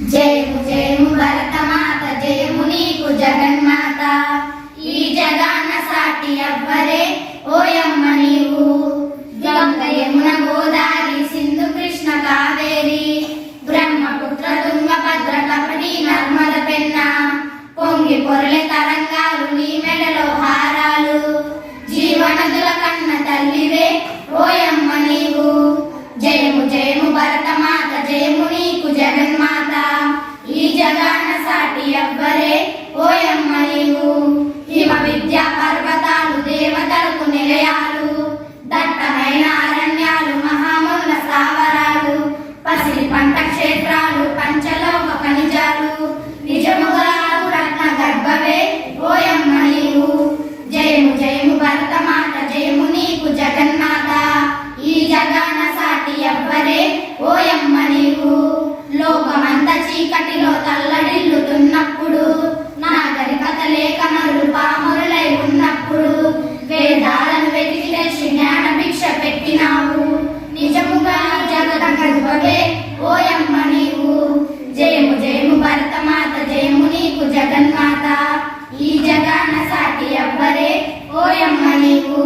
జయము జయము భరతమాత జయము నీకు జగన్మాత. ఈ జగాన సాటి అవ్వరే ఓయమ్మ నీవు. గంగ యమున గోదావరి సింధు కృష్ణ కావేరి. బ్రహ్మపుత్ర తుంగభద్ర కపటి నర్మద పెన్న. పొంగి పొరలే తరంగాలు నీ మెడలో హారాలు. జీవనదుల కన్న తల్లివే ఓయమ్మ నీవు. జయము జయము భరతమాత జయము నీకు జగన్మాత ఈ జగాన సాటి అబ్బరే ఓయమ్మ నీవు. నిలిచినావు నిజముగా జగతం కనుపవే ఓయమ్మ నీవు. జయము జయము భరతమాత జయము నీకు జగన్మాత. ఈ జగాన సాటి ఎవ్వరే. ఓయమ్మ నీవు.